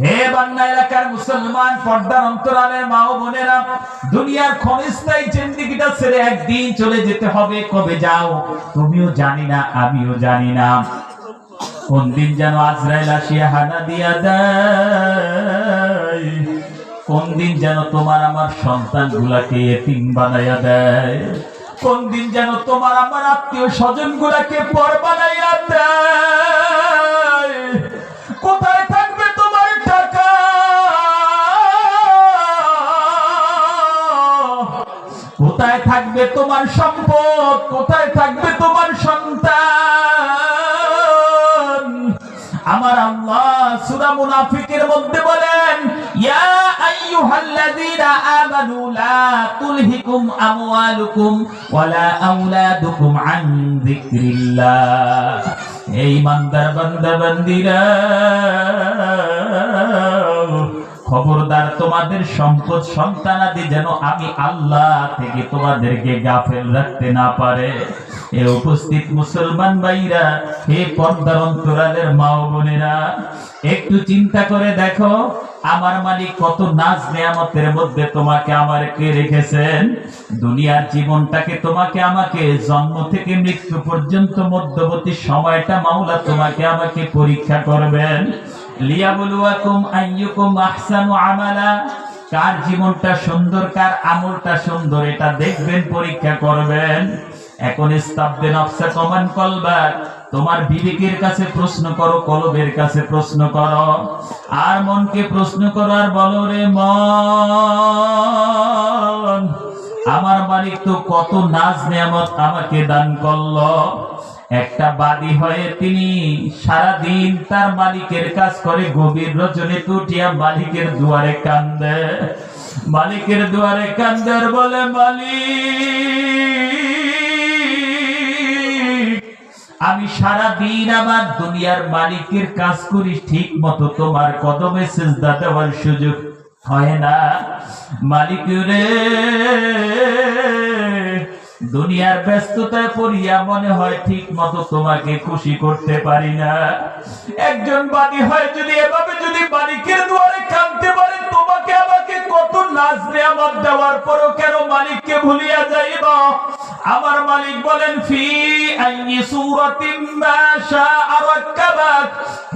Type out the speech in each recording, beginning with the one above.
হে যেন আজরাইল হানা দিয়া দেয়? কোন যেন তোমার আমার সন্তান গুলাকে এতিম বানাইয়া দেয়? কোন দিন যেন তোমার আমার আত্মীয় স্বজন গুলাকে পর বানাইয়া দেয়? কোথায় থাকবে তোমার সম্পদ? কোথায় থাকবে তোমার সন্তান? আমার আল্লাহ সূরা মুনাফিকের মধ্যে বলেন, ইয়া আইয়ুহাল্লাযীনা আমানু লা তুলহিকুম আমওয়ালুকুম ওয়ালা আওলাদুকুম আন যিকরিল্লাহ। এই ইমানদার বান্দা, বান্দিরা খবরদার তোমাদের সম্পদ সন্তানাদি যেন আমি আল্লাহ থেকে তোমাদেরকে গাফেল রাখতে না পারে। এ উপস্থিত মুসলমান ভাইরা হে পর্দার অন্তরালের মা বোনেরা, একটু চিন্তা করে দেখো, আমার মালিক কত নাজ নেয়ামতের মধ্যে তোমাকে আমার কে রেখেছেন? দুনিয়ার জীবনটাকে তোমাকে আমাকে, জন্ম থেকে মৃত্যু পর্যন্ত মধ্যবর্তী সময়টা মাওলা তোমাকে আমাকে পরীক্ষা করবেন। লিয়াবলুয়াকুম আইয়ুকুম আহসানু আমালা। কার জীবনটা সুন্দর, কার আমলটা সুন্দর, এটা দেখবেন, পরীক্ষা করবেন। এখন ইস্তাবদে নফসা কমান কলবার তোমার বিবেকের কাছে প্রশ্ন করো, কলবের কাছে প্রশ্ন করো। আর মনকে প্রশ্ন করো, আর বলো রে মন। আমার মালিক তো কত নাজ নিয়ামত আমাকে দান করল। একটা বাদী হয়ে তিনি সারা দিন তার মালিকের কাজ করে গভীর রজনী তুটিয়া মালিকের দুয়ারে কান্দে। মালিকের দুয়ারে কান্দার বলে, মালিক, আমি সারা দিন আমার দুনিয়ার মালিকের কাজ করি ঠিক মতো তোমার কদমে সেজদা দেওয়ার সুযোগ হয় না। মালিক রে, দুনিয়ার ব্যস্ততায় পড়িয়া মনে হয় ঠিক মতো তোমাকে খুশি করতে পারি না। একজন বাদী হয় যদি এভাবে যদি মালিকের দুয়ারে কাঁদতে পারে, তোমাকে নাজ নিয়ামত দেওয়ার পরও কেন মালিককে ভুলিয়া যাইব? আমার মালিক বলেন, ফি আইয়ি সূরাতিন মা শাআ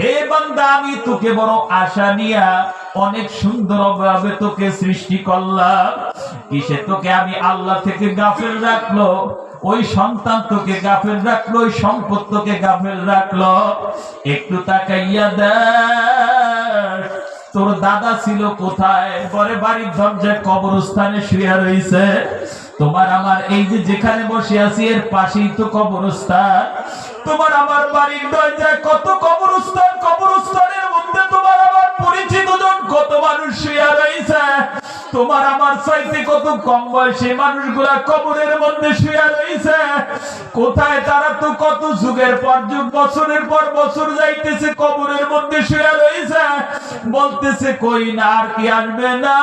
হে বান্দা, আমি তোকে বড় আশা নিয়া অনেক সুন্দরভাবে তোকে সৃষ্টি করলাম। কিসে তোকে আমি আল্লাহ থেকে গাফেল রাখল? ওই সন্তান তোকে গাফেল রাখল, ওই সম্পদ তোকে গাফেল রাখল। একটু তাকাইয়া দেখ। তোর দাদা ছিল কোথায়? পরে বাড়ির দরজায় কবরস্থানে শুয়ে রয়েছে। তোমার আমার, এই যে যেখানে বসে আছি, এর পাশেই তো কবরস্থান। তোমার আমার বাড়ির দরজায় কত কবরস্থান? কবরস্থানের মধ্যে তোমার তোমার আমার চাইতে কত কম বয়সী মানুষগুলা কবরের মধ্যে শুয়ে রয়েছে? কোথায় তারা তো কত যুগের পর যুগ, বছরের পর বছর যাইতেছে, কবরের মধ্যে শুয়ে রয়েছে। বলতেছে, কই না, আর কি আসবে না?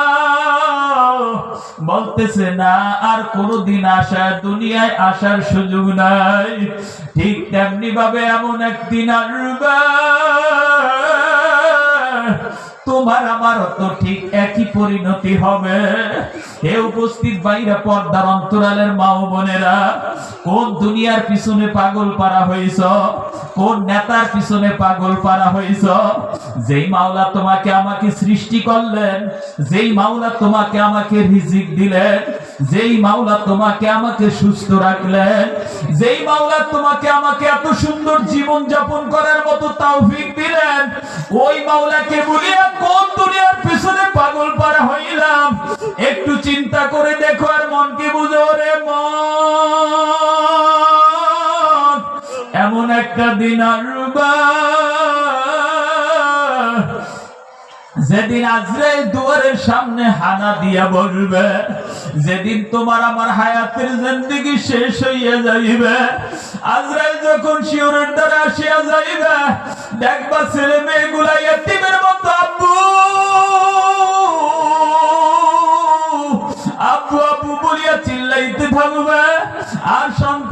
বলতেছে, না, আর কোনদিন আসা, দুনিয়ায় আসার সুযোগ নাই। ঠিক তেমনি ভাবে এমন একদিন আসবে। তোমার আমার তো ঠিক একই পরিণতি হবে। হে উপস্থিত বাইরে পর্দার অন্তরালের মা ও বোনেরা, কোন দুনিয়ার পিছনে পাগল পারা হইছ কোন নেতার পিছনে পাগল পারা হইছ যেই মাওলা তোমাকে আমাকে সৃষ্টি করলেন, যেই মাওলা তোমাকে আমাকে রিজিক দিলেন যেই মাওলা তোমাকে আমাকে সুস্থ রাখলেন, যেই মাওলা তোমাকে আমাকে এত সুন্দর জীবন যাপন করার মতো তৌফিক দিলেন, ওই মাওলাকে বলিয়া কোন দুনিয়ার পিছনে পাগল পারা হইলাম? একটু চিন্তা করে দেখো আর মনকে বুঝো? রে মন, এমন একটা দিন আসবা। যেদিন আজরাইল দুয়ারের সামনে হানা দিয়া বলবে যেদিন তোমার আমার হায়াতের জিন্দগি শেষ হইয়া যাইবে, আজরাইল যখন শিওরের দ্বারা আসিয়া যাইবে, দেখবা ছেলে মেয়েগুলা এতিমের মতো, আব্বু! আব্বু আব্বু বলিয়া চিল্লাইতে থাকবে, আর সন্তান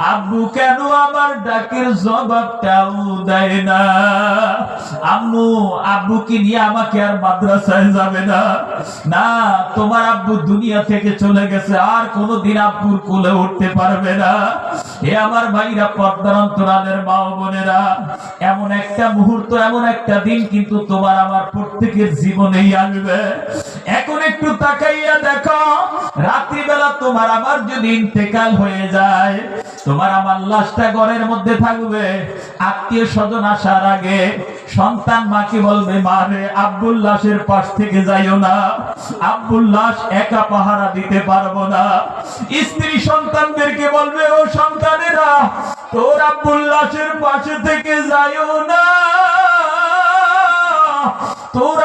আব্বু কেন আমার ডাকের জবাবটাও দেয় না? আম্মু আব্বু কি নিয়ে আমাকে আর মাদ্রাসায় যাবে না। না, তোমার আব্বু দুনিয়া থেকে চলে গেছে, আর কোনোদিন আব্বুর কোলে উঠতে পারবে না। এ আমার ভাইরা পর্দার অন্তরালের মা বোনেরা, এমন একটা মুহূর্ত, এমন একটা দিন কিন্তু তোমার আমার প্রত্যেকের জীবনেই আসবে। এখন একটু তাকাইয়া দেখো, রাত্রিবেলা তোমার আমার যদি ইন্তেকাল হয়ে যায় তোমার আমার লাশটা ঘরের মধ্যে থাকবে। আত্মীয় স্বজন আসার আগে সন্তান মাকে বলবে, মা রে আব্বুল লাশের পাশ থেকে যাইও না। আব্বুল লাশ একা পাহারা দিতে পারব না। স্ত্রী সন্তানদেরকে বলবে, ও সন্তানেরা, তোর আব্বুল লাশের পাশে থেকে যাইও না। তোর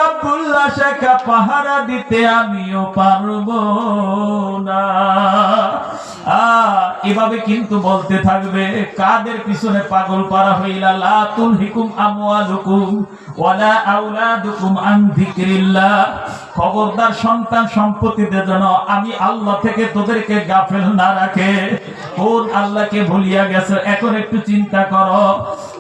শেখা পাহারা দিতে আমিও পারব না। এভাবে কিন্তু বলতে থাকবে, কাদের পিছনে পাগল পারা হইলা? লা তুলহিকুম আমওয়ালুকুম ওয়ালা আওলাদুকুম আন যিকরিল্লাহ। খবরদার সন্তান সম্পত্তিদের জন্য আমি আল্লাহ থেকে তোদেরকে গাফেল না রাখে। কোন আল্লাহকে ভুলিয়া গেছে? এখন একটু চিন্তা করো।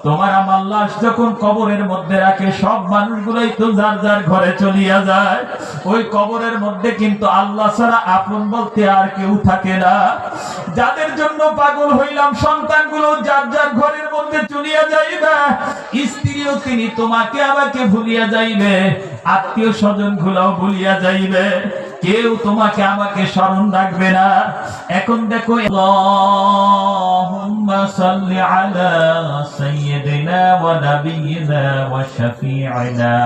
তোমার আমার যখন কবরের মধ্যে রাখে, সব মানুষগুলোই তো যার যার ঘরে চলিয়া যায়। ওই কবরের মধ্যে কিন্তু আল্লাহ ছাড়া আপন বলতে আর কেউ থাকে না। যাদের জন্য পাগল হইলাম, সন্তানগুলো যার যার ঘরের মধ্যে চলিয়া যাইবে স্ত্রীও তিনি তোমাকে আমাকে ভুলিয়া যাইবে আত্মীয় স্বজন গুলাও ভুলিয়া যাইবে কেউ তোমাকে আমাকে স্মরণ রাখবে না এখন দেখো اللهم صل على سيدنا ونبينا وشفيعنا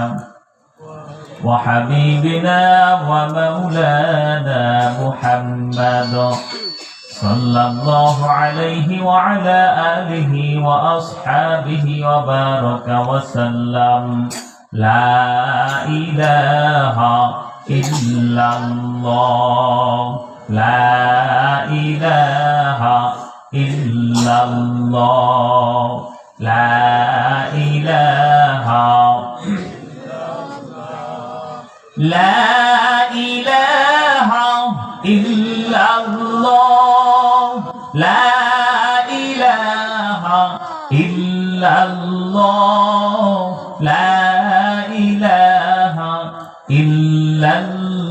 وحبيبنا ومولانا محمد صلى الله عليه وعلى آله وأصحابه وبارك وسلم. لا إله إلا الله لا إله إلا الله لا إله لا